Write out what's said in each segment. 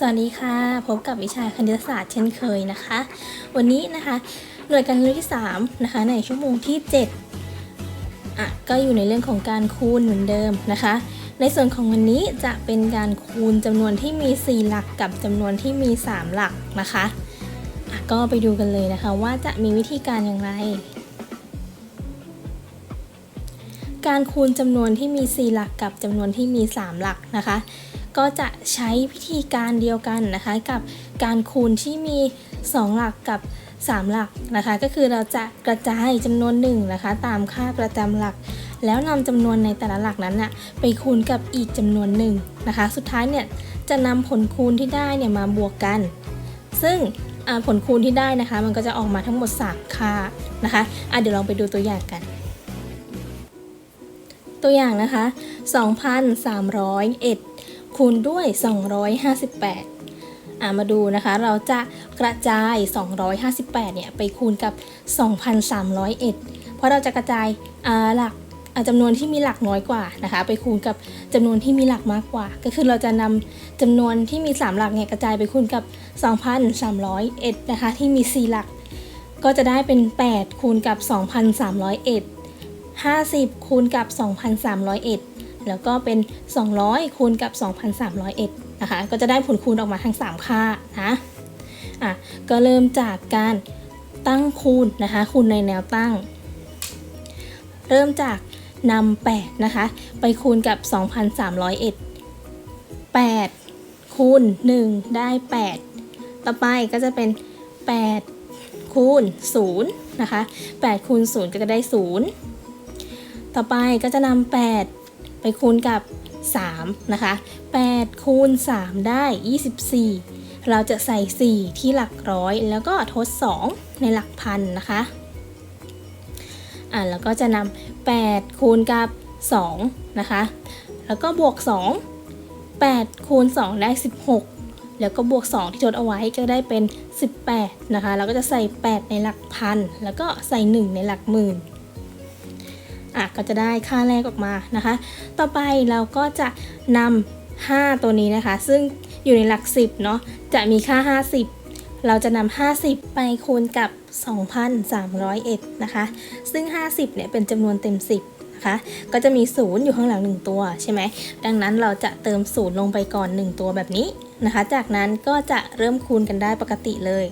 สวัสดีค่ะ พบกับวิชาคณิตศาสตร์เช่นเคยนะคะ วันนี้นะคะหน่วยการเรียนที่3นะคะในชั่วโมงที่7อะก็อยู่ในเรื่องของการคูณเหมือนเดิมนะคะ ในส่วนของวันนี้จะเป็นการคูณจำนวนที่มี 4 หลักกับจำนวนที่มี 3 หลักนะคะอะก็ไปดูกันเลยนะคะว่าจะมีวิธีการอย่างไร การคูณจำนวนที่มี 4 หลักกับจำนวนที่มี 3 หลักนะคะ ก็จะใช้วิธีการเดียวกันนะคะ กับการคูณที่มี 2 หลักกับ 3 หลักนะคะ ก็คือเราจะกระจายจำนวนหนึ่งนะคะ ตามค่าประจำหลัก แล้วนำจำนวนในแต่ละหลักนั้นนะไปคูณกับอีกจำนวนหนึ่งนะคะ สุดท้ายเนี่ยจะนำผลคูณที่ได้เนี่ยมาบวกกัน ซึ่งผลคูณที่ได้นะคะ มันก็จะออกมาทั้งหมด 3 ค่านะคะะเดี๋ยวลองไปดูตัวอย่างกัน ตัวอย่างนะคะ 2,301 คูณด้วย 258อ่ามาดูนะคะ เราจะกระจาย 258 เนี่ย ไปคูณกับ 2,301 เพราะเราจะกระจายอ่าหลักจำนวนที่มีหลักน้อยกว่านะคะ ไปคูณกับจำนวนที่มีหลักมากกว่า ก็คือเราจะนำจำนวนที่มี 3 หลักเนี่ยกระจายไปคูณกับ 2,301นะคะที่มี 4 หลัก ก็จะได้เป็น 8 คูณกับ 2,301 50 คูณกับ 2,301 แล้วก็เป็น 200 คูณกับ 2,301นะคะ ก็จะได้ผลคูณออกมาทั้ง 3 ค่านะอะก็เริ่มจากการตั้งคูณนะคะ คูณในแนวตั้ง เริ่มจากนำ8นะคะ ไปคูณกับ 2,301 8 คูณ 1 ได้ 8 ต่อไปก็จะเป็น 8 คูณ0นะคะ8คูณ0ก็จะได้ 0 ต่อไปก็จะนำ8 ไปคูณกับ 3 นะคะ 8 คูณ 3 ได้ 24 เราจะใส่ 4 ที่หลักร้อย แล้วก็ทด 2 ในหลักพันนะคะอ่าแล้วก็จะนำ8คูณกับ2นะคะ แล้วก็บวก 2 8 คูณ 2 ได้ 16 แล้วก็บวก 2 ที่ทดเอาไว้ก็ได้เป็น 18 นะคะ เราก็จะใส่ 8 ในหลักพัน แล้วก็ใส่ 1 ในหลักหมื่น อะก็จะได้ค่าแรกออกมานะคะ ต่อไปเราก็จะนำ5ตัวนี้นะคะ ซึ่งอยู่ในหลัก 10เนาะจะมีค่า 50 เราจะนำ50 ไปคูณกับ 2,301นะคะ ซึ่ง 50เนี่ยเป็นจำนวนเต็ม 10นะคะก็จะมี 0 อยู่ข้างหลัง 1 ตัวใช่ไหม ดังนั้นเราจะเติม 0 ลงไปก่อน 1 ตัวแบบนี้นะคะ จากนั้นก็จะเริ่มคูณกันได้ปกติเลย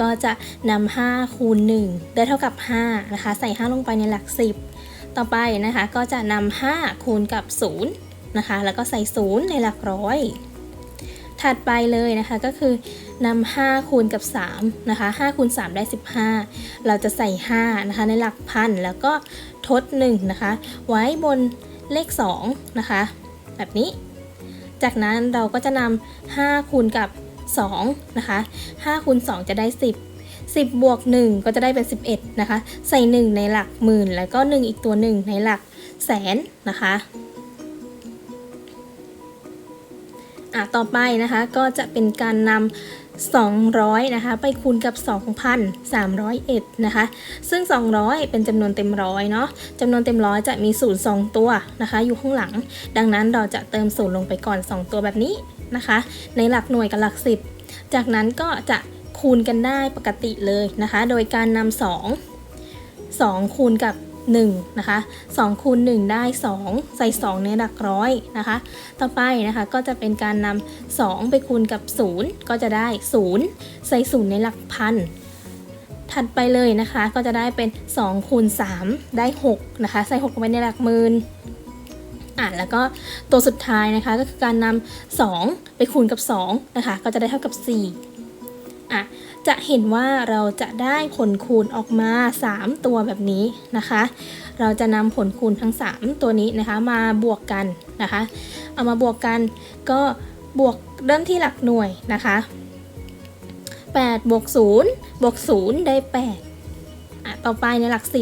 ก็จะนำ5คูณ1ได้เท่ากับ5นะคะ ใส่ 5 ลงไปในหลัก 10 ต่อไปนะคะก็จะนำ5คูณกับ0นะคะ แล้วก็ใส่ 0 ในหลักร้อยถัดไปเลยนะคะก็คือนำ5คูณกับ3นะคะ5คูณ3ได้ 15 เราจะใส่5นะคะในหลักพันแล้วก็ทด1นะคะ ไว้บนเลข2นะคะ แบบนี้ จากนั้นเราก็จะนำ5คูณกับ 2นะคะ5คูณ2จะได้ 10 10 บวก 1 ก็จะได้เป็น 11 นะคะ ใส่ 1 ในหลักหมื่น แล้วก็ 1 อีกตัว 1 ในหลักแสนนะคะอะต่อไปนะคะก็จะเป็นการนำ200นะคะไปคูณกับ 2,301นะคะ ซึ่ง 200 เป็นจำนวนเต็มร้อยเนาะจำนวนเต็มร้อยจะมี0 2ตัวนะคะ อยู่ข้างหลัง ดังนั้นเราจะเติมศูนย์ลงไปก่อน 2 ตัวแบบนี้ นะคะ ในหลักหน่วยกับหลัก 10 จากนั้นก็จะคูณกันได้ปกติเลยนะคะ โดยการนำ2 2 คูณกับ1นะคะ2คูณ1ได้ 2 ใส่ 2 ในหลักร้อยนะคะ ต่อไปนะคะก็จะเป็นการนำ2ไปคูณกับ 0 ก็จะได้ 0 ใส่ 0 ในหลักพันถัดไปเลยนะคะก็จะได้เป็น2คูณ3ได้ 6 นะคะ ใส่6ลงไปในหลักหมื่น อะแล้วก็ตัวสุดท้ายนะคะก็คือการนำ2ไปคูณกับ 2 นะคะ ก็จะได้เท่ากับ 4 อะ จะเห็นว่าเราจะได้ผลคูณออกมา 3 ตัวแบบนี้นะคะ เราจะนำผลคูณทั้ง 3 ตัวนี้นะคะ มาบวกกันนะคะ เอามาบวกกันก็บวกเริ่มที่หลักหน่วยนะคะ8บวก0บวก0ได้8อะต่อไปในหลัก 10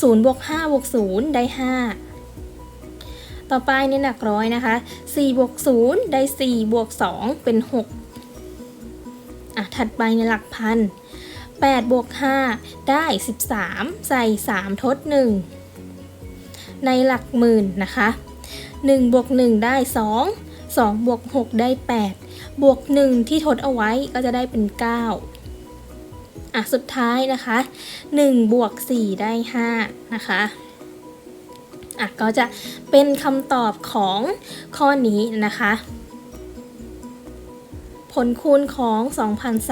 0บวก5บวก0ได้ 5 ต่อไปในหลักร้อยนะคะ4บวก0ได้4บวก2เป็น 6 อะ ถัดไปในหลักพัน8บวก5ได้ 13 ใส่ 3 ทด 1 ในหลักหมื่นนะคะ1บวก1ได้ 2 2บวก6ได้ 8 บวก 1 ที่ทดเอาไว้ก็จะได้เป็น 9 อะ สุดท้ายนะคะ 1 บวก 4 ได้ 5 นะคะ อะก็จะเป็นคำตอบของข้อนี้นะคะ ผลคูณของ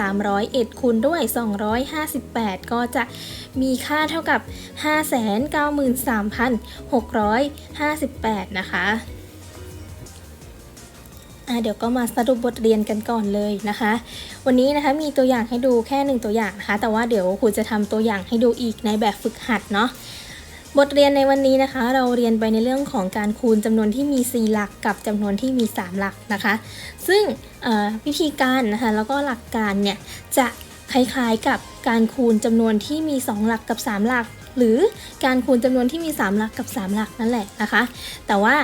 2,301 คูณด้วย 258 ก็จะมีค่าเท่ากับ 593,658 นะคะอะเดี๋ยวก็มาสรุปบทเรียนกันก่อนเลยนะคะ วันนี้นะคะมีตัวอย่างให้ดูแค่หนึ่งตัวอย่างนะคะ แต่ว่าเดี๋ยวครูจะทำตัวอย่างให้ดูอีกในแบบฝึกหัดเนาะ บทเรียนในวันนี้นะคะ เราเรียนไปในเรื่องของการคูณจำนวนที่มี 4 หลักกับจำนวนที่มี 3 หลักนะคะ ซึ่งวิธีการนะคะแล้วก็หลักการเนี่ยจะคล้ายๆกับการคูณจำนวนที่มี 2 หลักกับ 3 หลัก หรือการคูณจำนวนที่มี 3 หลักกับ 3 หลักนั่นแหละนะคะ แต่ว่า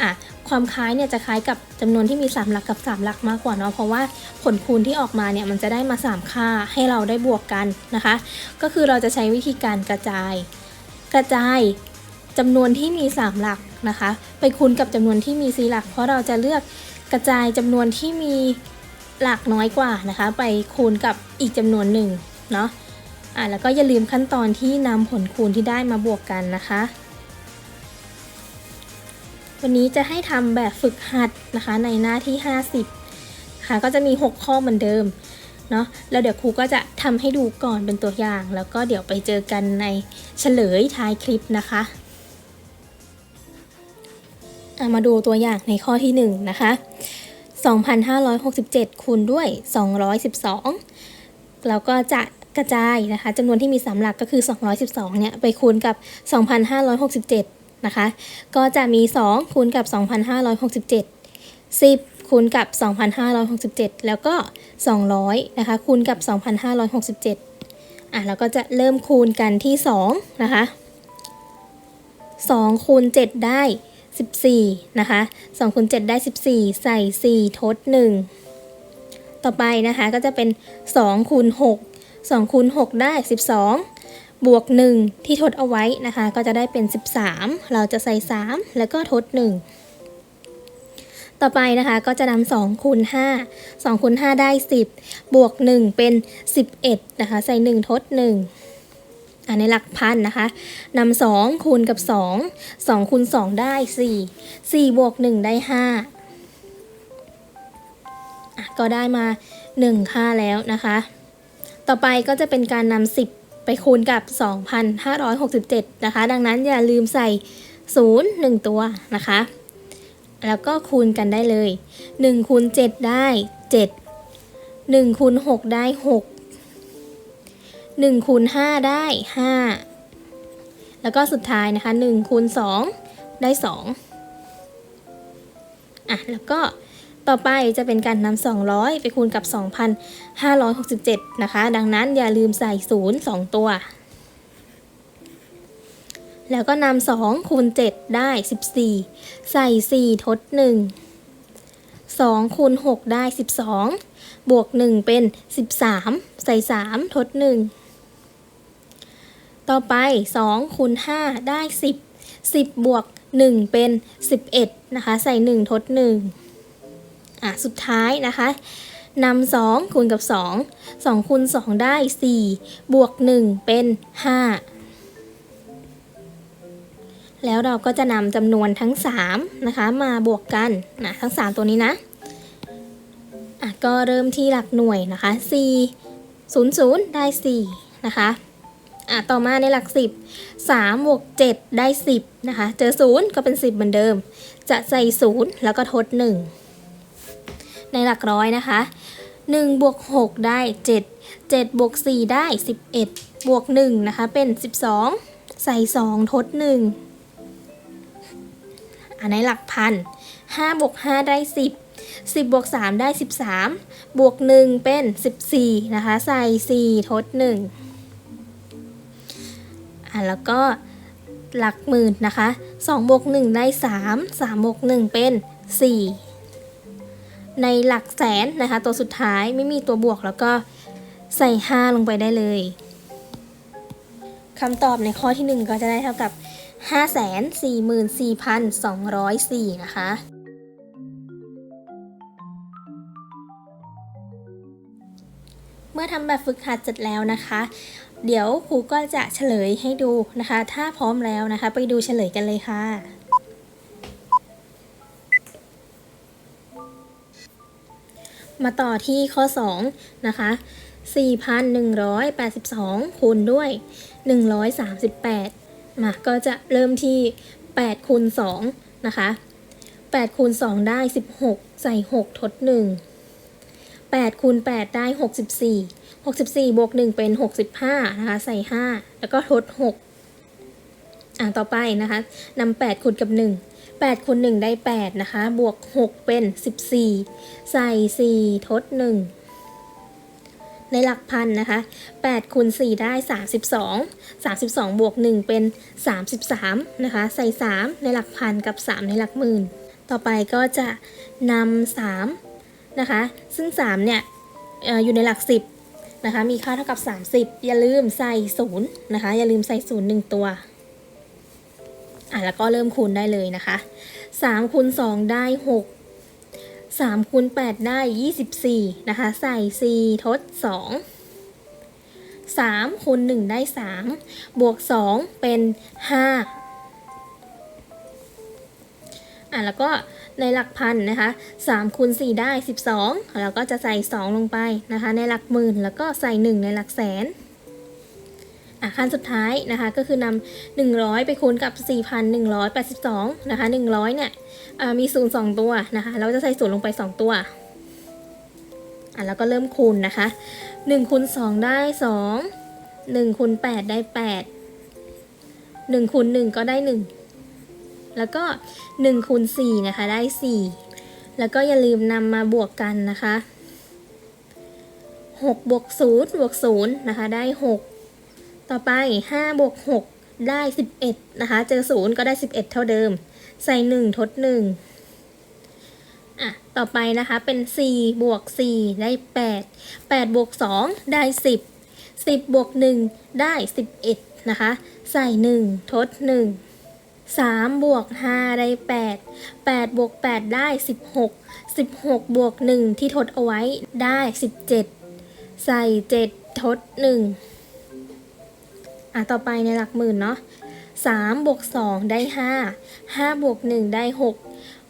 อะความคล้ายเนี่ยจะคล้ายกับจำนวนที่มี 3 หลักกับ 3 หลักมากกว่าเนาะเพราะว่าผลคูณที่ออกมาเนี่ยมันจะได้มา 3 ค่าให้เราได้บวกกันนะคะ ก็คือเราจะใช้วิธีการกระจาย กระจายจำนวนที่มี 3 หลักนะคะ ไปคูณกับจำนวนที่มี 4 หลัก เพราะเราจะเลือกกระจายจำนวนที่มีหลักน้อยกว่านะคะ ไปคูณกับอีกจำนวนหนึ่งเนาะอะแล้วก็อย่าลืมขั้นตอนที่นำผลคูณที่ได้มาบวกกันนะคะ วันนี้จะให้ทำแบบฝึกหัดนะคะในหน้าที่ 50ค่ะก็จะมี 6 ข้อเหมือนเดิม เนาะแล้วเดี๋ยวครูก็จะทำให้ดูก่อนเป็นตัวอย่าง แล้วก็เดี๋ยวไปเจอกันในเฉลยท้ายคลิปนะคะมาดูตัวอย่างในข้อที่ 1 นะคะ 2,567 คูณด้วย 212 แล้วก็จะกระจายนะคะจำนวนที่มี3หลักก็คือ 212 เนี่ย ไปคูณกับ 2,567 นะคะ ก็จะมี 2 คูณกับ 2,567 10 คูณกับ 2,567 แล้วก็ 200 นะคะ คูณกับ 2,567 อะแล้วก็จะเริ่มคูณกันที่ 2 นะคะ 2 คูณ 7 ได้ 14 นะคะ 2 คูณ 7 ได้ 14 ใส่ 4 ทด 1 ต่อไปนะคะ ก็จะเป็น 2 คูณ 6 2 คูณ 6 ได้ 12 บวก 1 ที่ทดเอาไว้นะคะ ก็จะได้เป็น 13 เราจะใส่ 3 แล้วก็ทด 1 ต่อไปนะคะก็จะนำ2คูณ5 2คูณ5ได้ 10 บวก 1 เป็น 11 นะคะ ใส่ 1 ทด 1อ่าในหลักพันนะคะนำสองคูณกับสองสองคูณสองได้สี่สี่บวกหนึ่งได้ห้าก็ได้มาหนึ่งค่าแล้วนะคะ ต่อไปก็จะเป็นการนำสิบไปคูณกับ 2,567 นะคะ ดังนั้นอย่าลืมใส่ 0 1 ตัวนะคะ แล้วก็คูณกันได้เลย1คูณ7ได้ 7 1คูณ6ได้ 6 1คูณ5ได้ 5 แล้วก็สุดท้ายนะคะ1คูณ2ได้ 2 อะ แล้วก็ต่อไปจะเป็นการนำ200 ไปคูณกับ 2,567 นะคะ ดังนั้นอย่าลืมใส่ 0 2 ตัว แล้วก็นำ2คูณ7ได้ 14 ใส่ 4 ทด 1 2คูณ6ได้ 12 บวก 1 เป็น 13 ใส่ 3 ทด 1 ต่อไป2คูณ5ได้ 10 10 บวก 1 เป็น 11 นะคะ ใส่ 1 ทด 1 อะ สุดท้ายนะคะนำ2คูณกับ 2 2คูณ2ได้ 4 บวก 1 เป็น 5 แล้วเราก็จะนำจำนวนทั้ง3นะคะมาบวกกันนะทั้ง 3 ตัวนี้นะอะก็เริ่มที่หลักหน่วยนะคะ 4 0 0 ได้ 4 นะคะอะต่อมาในหลัก 10 3บวก7ได้ 10 นะคะ เจอ 0 ก็เป็น 10 เหมือนเดิม จะใส่ 0 แล้วก็ทด 1 ในหลักร้อยนะคะ1บวก6ได้ 7 7บวก4ได้ 11 บวก1นะคะเป็น 12 ใส่ 2 ทด 1 อะในหลักพัน5บวก5ได้ 10 10บวก3ได้ 13 บวก 1 เป็น 14 นะคะ ใส่ 4 ทด 1 อะ แล้วก็หลักหมื่นนะคะ2บวก1ได้ 3 3บวก1เป็น 4 ในหลักแสนนะคะ ตัวสุดท้ายไม่มีตัวบวกแล้วก็ใส่ 5 ลงไปได้เลยคำตอบในข้อที่ 1 ก็จะได้เท่ากับ 544,204 นะคะ เมื่อทำแบบฝึกหัดเสร็จแล้วนะคะ เดี๋ยวครูก็จะเฉลยให้ดูนะคะ ถ้าพร้อมแล้วนะคะ ไปดูเฉลยกันเลยค่ะมาต่อที่ข้อ 2 นะคะ 4,182 คูณด้วย 138 มาก็จะเริ่มที่8คูณ2นะคะ8คูณ2ได้ 16 ใส่ 6 ทด 1 8คูณ8ได้ 64 64 บวก 1 เป็น 65 นะคะ ใส่ 5 แล้วก็ทด 6 อะต่อไปนะคะนำ8คูณกับ 1 8คูณ1ได้ 8 นะคะ บวก 6 เป็น 14 ใส่ 4 ทด 1 ในหลักพันนะคะ8คูณ4ได้ 32 32 บวก 1 เป็น 33 นะคะ ใส่ 3 ในหลักพันกับ 3 ในหลักหมื่น ต่อไปก็จะนำ3นะคะ ซึ่ง 3 เนี่ยเอ่ออยู่ในหลัก 10 นะคะ มีค่าเท่ากับ 30 อย่าลืมใส่0นะคะ อย่าลืมใส่0 1 ตัวอะแล้วก็เริ่มคูณได้เลยนะคะ3คูณ2ได้ 6 3คูณ8 ได้ 24 นะคะ ใส่ 4 ทด 2 3คูณ1ได้ 3 บวก 2 เป็น 5 อะ แล้วก็ในหลักพันนะคะ3คูณ4ได้ 12 แล้วก็จะใส่ 2 ลงไปนะคะ ในหลักหมื่นแล้วก็ใส่ 1 ในหลักแสน อะขั้นสุดท้ายนะคะก็คือนำ100 ไปคูณกับ 4,182นะคะ100เนี่ยอ่ามี0 2ตัวนะคะเราจะใส่0ลงไป 2 ตัวอะแล้วก็เริ่มคูณนะคะ1คูณ2 ได้ 2 1คูณ8ได้ 8 1คูณ1ก็ได้ 1 แล้วก็1คูณ4นะคะได้ 4 แล้วก็อย่าลืมนำมาบวกกันนะคะ6บวก0บวก0นะคะได้ 6 ต่อไป5บวก6ได้ 11 นะคะ เจอ 0 ก็ได้ 11 เท่าเดิม ใส่ 1 ทด 1 อะ ต่อไปนะคะเป็น 4 บวก 4 ได้ 8 8 บวก 2 ได้ 10 10 บวก 1 ได้ 11 นะคะ ใส่ 1 ทด 1 3 บวก 5 ได้ 8 8 บวก 8 ได้ 16 16 บวก 1 ที่ทดเอาไว้ได้ 17 ใส่ 7 ทด 1 อะต่อไปในหลักหมื่นเนาะสามบวกสองได้ห้าห้าบวกหนึ่งได้หก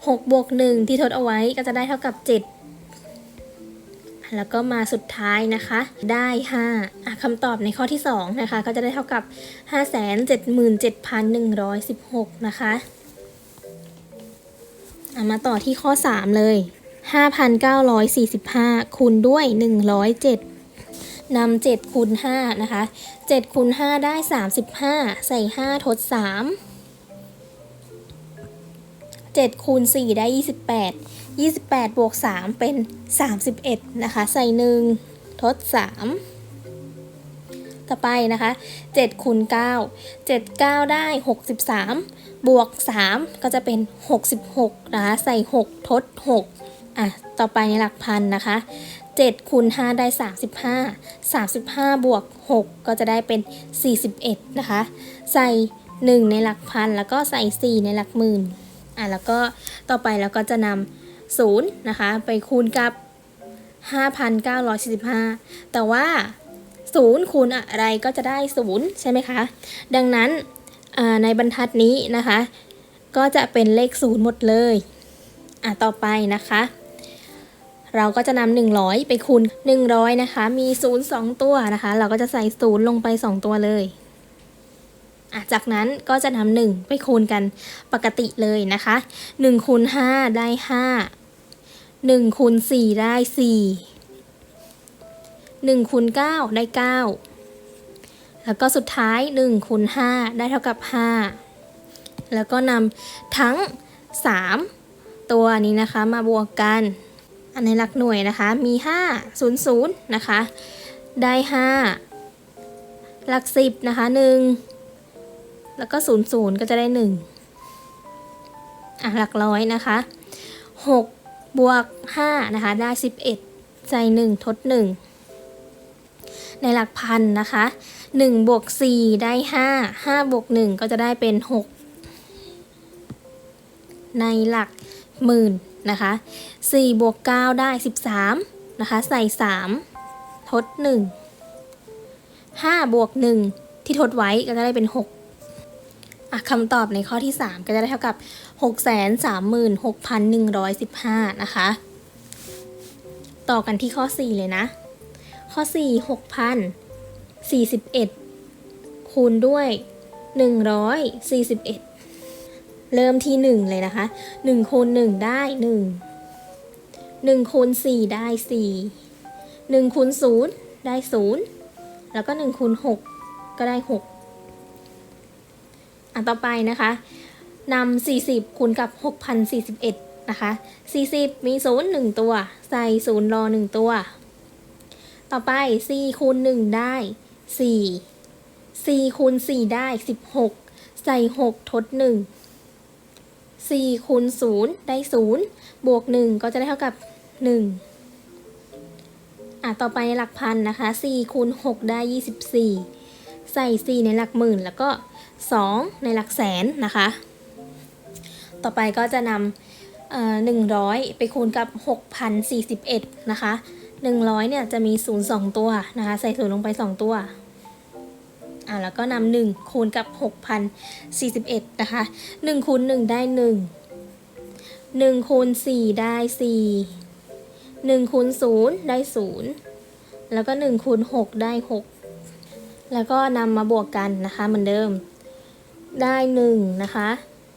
หกบวกหนึ่งที่ทดเอาไว้ก็จะได้เท่ากับเจ็ดแล้วก็มาสุดท้ายนะคะ ได้ห้าอะคำตอบในข้อที่สองนะคะ ก็จะได้เท่ากับห้าแสนเจ็ดหมื่นเจ็ดพันหนึ่งร้อยสิบหกนะคะอะมาต่อที่ข้อสามเลยห้าพันเก้าร้อยสี่สิบห้าคูณด้วยห นึ่งร้อยเจ็ดนำ7คูณ5นะคะ7คูณ5ได้ 35 ใส่ 5 ทด 3 7คูณ4ได้ 28 28 บวก 3 เป็น 31 นะคะ ใส่ 1 ทด 3 ต่อไปนะคะ7คูณ9 7 9 ได้ 63 บวก 3 ก็จะเป็น 66 นะคะ ใส่ 6 ทด 6 อะ ต่อไปในหลักพันนะคะ 7คูณ5ได้ 35 35 บวก 6 ก็จะได้เป็น 41 นะคะ ใส่ 1 ในหลักพัน แล้วก็ใส่ 4 ในหลักหมื่น อะ แล้วก็ต่อไปเราก็จะนำ0นะคะ ไปคูณกับ 5,945 แต่ว่า 0 คูณอะไรก็จะได้ 0 ใช่ไหมคะ ดังนั้นในบรรทัดนี้นะคะ ก็จะเป็นเลข 0 หมดเลย อะ ต่อไปนะคะ เราก็จะนำ100 ไปคูณ100 นะคะ มี 0 2 ตัวนะคะ เราก็จะใส่ 0 ลงไป 2 ตัวเลยจากนั้นก็จะนำ1ไปคูณกันปกติเลยนะคะ1คูณ5ได้ 5 1คูณ4ได้ 4 1คูณ9ได้ 9 แล้วก็สุดท้าย1คูณ5ได้เท่ากับ 5 แล้วก็นำทั้ง 3 ตัวนี้นะคะมาบวกกัน อันในหลักหน่วยนะคะมี 5 0 0นะคะได้ 5 หลัก 10นะคะ1 แล้วก็ 0 0 ก็จะได้ 1 อะ หลักร้อยนะคะ6บวก5นะคะได้ 11 ใส่ 1 ทด 1 ในหลักพันนะคะ1บวก4ได้ 5 5บวก1ก็จะได้เป็น 6 ในหลักหมื่น นะคะ4บวก9ได้ 13นะคะใส่ 3 ทด 1 5 บวก 1 ที่ทดไว้ก็จะได้เป็น 6อะคำตอบในข้อที่ 3 ก็จะได้เท่ากับ 636,115 นะคะ ต่อกันที่ข้อ 4 เลยนะ ข้อ 4 6,041 คูณด้วย 141 เริ่มที่ 1 เลยนะคะ1คูณ1 ได้ 1 1คูณ4 ได้ 4 1คูณ0ได้ 0 แล้วก็1คูณ6ก็ได้ 6อะต่อไปนะคะนำ40คูณกับ 6,041 นะคะ 40 มี 0 1 ตัว ใส่ 0 รอ 1 ตัว ต่อไป 4 คูณ 1 ได้ 4 4คูณ4 ได้ 16 ใส่ 6 ทด 1 4คูณ0ได้ 0 บวก 1 ก็จะได้เท่ากับ 1 อะ ต่อไปหลักพันนะคะ4คูณ6ได้ 24 ใส่ 4 ในหลักหมื่น แล้วก็ 2 ในหลักแสนนะคะ ต่อไปก็จะนำเอ่อ100ไปคูณกับ 6,041 นะคะ 100 เนี่ยจะมี 0 2 ตัวนะคะ ใส่0ลงไป 2 ตัว อ่าแล้วก็นำ1คูณกับ 6,041 นะคะ1คูณ1ได้ 1 1คูณ4ได้ 4 1คูณ0ได้ 0 แล้วก็1คูณ6ได้ 6 แล้วก็นำมาบวกกันนะคะเหมือนเดิม ได้ 1 นะคะ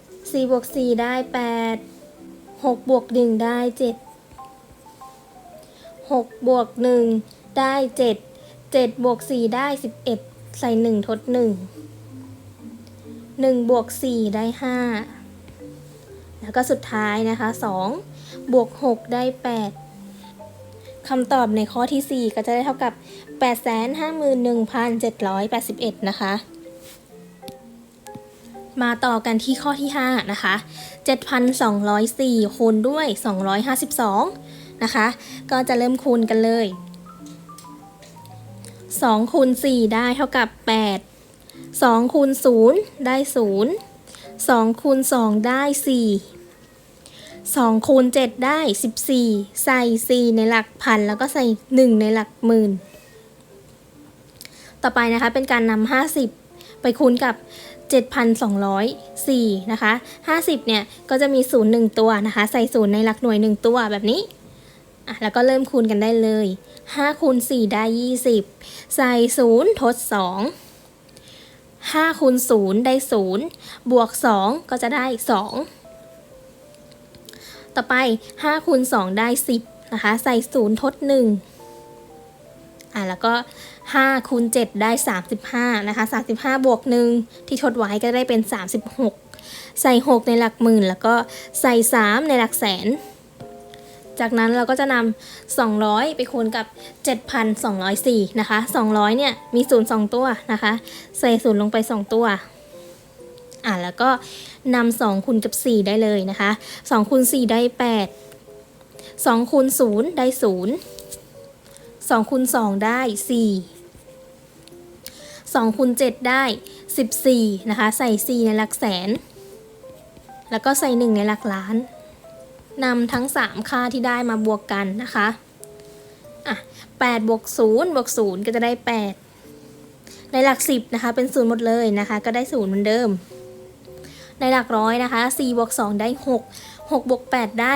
4บวก4ได้ 8 6บวก1ได้ 7 6บวก1ได้ 7 7บวก4ได้ 11 ใส่1ทด1 1บวก4ได้5แล้วก็สุดท้ายนะคะ2บวก6ได้8คำตอบในข้อที่ 4 ก็จะได้เท่ากับ 851,781 นะคะ มาต่อกันที่ข้อที่ 5 นะคะ 7,204 คูณด้วย 252 นะคะ ก็จะเริ่มคูณกันเลย 2คูณ4ได้เท่ากับ 8 2คูณ0ได้ 0 2คูณ2ได้ 4 2คูณ7ได้ 14 ใส่ 4 ในหลักพันแล้วก็ใส่ 1 ในหลักหมื่น ต่อไปนะคะเป็นการนำ50 ไปคูณกับ 7,204นะคะ50 เนี่ย ก็จะมี 0 1 ตัวนะคะ ใส่ 0 ในหลักหน่วย 1 ตัวแบบนี้อะแล้วก็เริ่มคูณกันได้เลย 5คูณ4ได้ 20 ใส่ 0 ทด 2 5คูณ0ได้ 0 บวก 2 ก็จะได้ 2 ต่อไป 5คูณ2ได้ 10 นะคะ ใส่ 0 ทด 1 อะ แล้วก็5คูณ7ได้ 35 นะคะ 35 บวก 1 ที่ทดไว้ก็ได้เป็น 36 ใส่ 6 ในหลักหมื่น แล้วก็ใส่ 3 ในหลักแสน จากนั้นเราก็จะนำ200 ไปคูณกับ 7,204นะคะ200เนี่ยมี0 2 ตัวนะคะ ใส่0ลงไป 2 ตัวอะแล้วก็นำ2คูณกับ 4 ได้เลยนะคะ2คูณ4ได้ 8 2คูณ0ได้ 0 2คูณ2ได้ 4 2คูณ7ได้ 14 นะคะ ใส่ 4 ในหลักแสน แล้วก็ใส่ 1 ในหลักล้าน นำทั้ง 3 ค่าที่ได้มาบวกกันนะคะอะ8บวก0บวก0ก็จะได้ 8 ในหลัก 10นะคะเป็น0หมดเลยนะคะก็ได้0เหมือนเดิม ในหลักร้อยนะคะ4บวก2ได้ 6 6บวก8ได้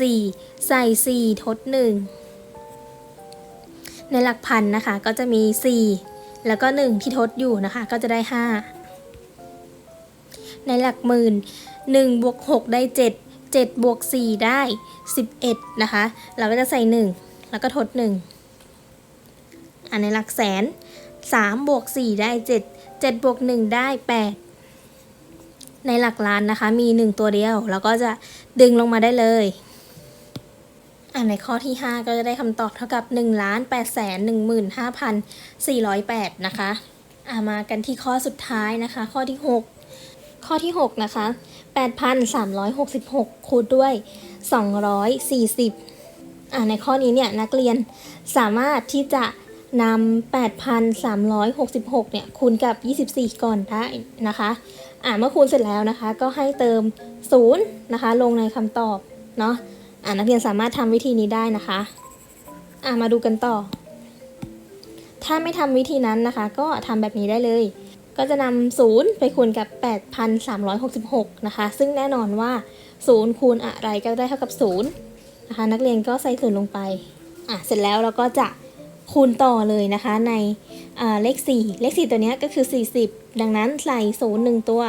14 ใส่ 4 ทด 1 ในหลักพันนะคะก็จะมี 4 แล้วก็ 1 ที่ทดอยู่นะคะก็จะได้ 5 ในหลักหมื่น1บวก6ได้ 7 7บวก4ได้ 11 นะคะ เราก็จะใส่ 1 แล้วก็ทด 1 อันในหลักแสน 3 บวก 4 ได้ 7 7บวก1ได้ 8 ในหลักล้านนะคะ มี 1 ตัวเดียว เราก็จะดึงลงมาได้เลยอ่าในข้อที่ 5 ก็จะได้คำตอบเท่ากับ 1 8 1 5 408 นะคะ อ่ามากันที่ข้อสุดท้ายนะคะ ข้อที่ 6 ข้อที่ 6 นะคะ 8,366 คูณด้วย 240อ่าในข้อนี้เนี่ยนักเรียนสามารถที่จะนำ 8,366 เนี่ย คูณกับ 24 ก่อนได้นะคะ อ่าเมื่อคูณเสร็จแล้วนะคะ ก็ให้เติม 0 นะคะ ลงในคำตอบ เนาะอ่านักเรียนสามารถทำวิธีนี้ได้นะคะ อ่ามาดูกันต่อ ถ้าไม่ทำวิธีนั้นนะคะ ก็ทำแบบนี้ได้เลย ก็จะนำศูนย์ไปคูณกับ 8,366 นะคะ ซึ่งแน่นอนว่าศูนย์คูณอะไรก็ได้เท่ากับศูนย์นะคะ นักเรียนก็ใส่ศูนย์ลงไป อะ เสร็จแล้วเราก็จะคูณต่อเลยนะคะ ในอ่าเลข 4 เลข 4 ตัวนี้ก็คือ 40 ดังนั้นใส่ศูนย์หนึ่งตัว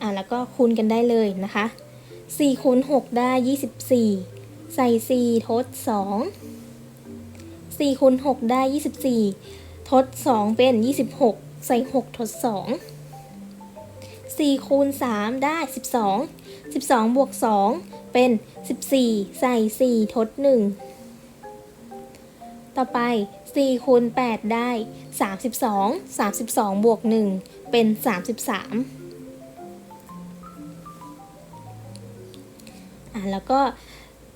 อะ แล้วก็คูณกันได้เลยนะคะ 4 คูณ 6 ได้ 24 ใส่ 4 ทด 2 4คูณ6ได้ 24 ทด 2 เป็น 26 ใส่ 6 ทด 2 4 คูณ 3 ได้ 12 12 บวก 2 เป็น 14 ใส่ 4 ทด 1 ต่อไป 4 คูณ 8 ได้ 32 32 บวก 1 เป็น 33อะแล้วก็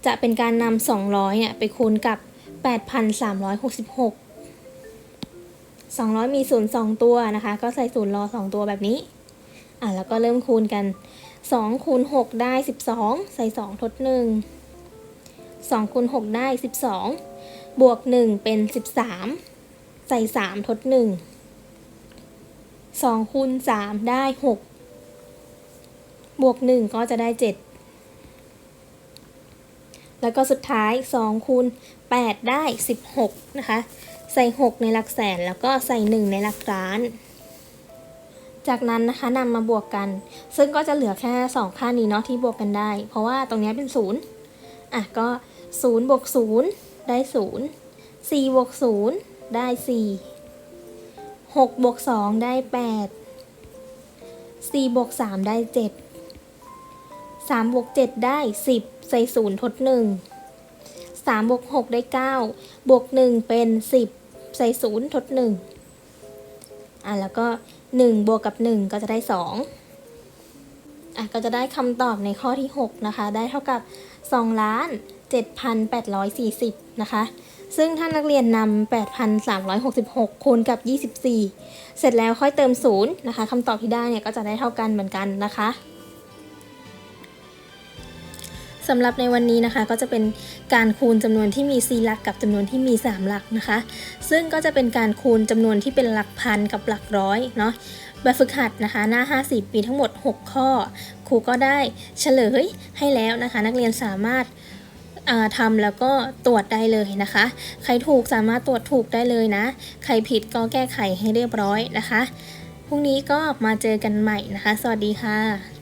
จะเป็นการนำ200เนี่ยไปคูณกับ 8,366 200 มีศูนย์2ตัวนะคะ ก็ใส่ศูนย์รอ2ตัวแบบนี้ อะแล้วก็เริ่มคูณกัน2คูณ6ได้ 12 ใส่ 2 ทด 1 2คูณ6ได้ 12 บวก 1 เป็น 13 ใส่ 3 ทด 1 2คูณ3ได้ 6 บวก 1 ก็จะได้ 7 แล้วก็สุดท้าย 2คูณ8ได้ 16 นะคะ ใส่ 6 ในหลักแสนแล้วก็ใส่ 1 ในหลักล้าน จากนั้นนะคะนำมาบวกกัน ซึ่งก็จะเหลือแค่ 2 ค่านี้เนาะที่บวกกันได้ เพราะว่าตรงนี้เป็น 0 อะก็ 0 บวก 0 ได้ 0 4 บวก 0 ได้ 4 6 บวก 2 ได้ 8 4 บวก 3 ได้ 7 3บวก7ได้ 10 ใส่0ทด 1 3บวก6ได้ 9 บวก 1 เป็น 10 ใส่0ทด1อะแล้วก็1บวกกับ1ก็จะได้2อะก็จะได้คำตอบในข้อที่6นะคะ ได้เท่ากับ2ล้าน7,840นะคะ ซึ่งถ้านักเรียนนำ8,366คูณกับ24เสร็จแล้วค่อยเติม0นะคะคำตอบที่ได้เนี่ยก็จะได้เท่ากันเหมือนกันนะคะ สำหรับในวันนี้นะคะก็จะเป็นการคูณจำนวนที่มี 4 หลักกับจำนวนที่มี 3 หลักนะคะ ซึ่งก็จะเป็นการคูณจำนวนที่เป็นหลักพันกับหลักร้อยเนาะแบบฝึกหัดนะคะหน้า 50 มีทั้งหมด 6 ข้อ ครูก็ได้เฉลยให้แล้วนะคะ นักเรียนสามารถทำแล้วก็ตรวจได้เลยนะคะ ใครถูกสามารถตรวจถูกได้เลยนะ ใครผิดก็แก้ไขให้เรียบร้อยนะคะ พรุ่งนี้ก็มาเจอกันใหม่นะคะ สวัสดีค่ะ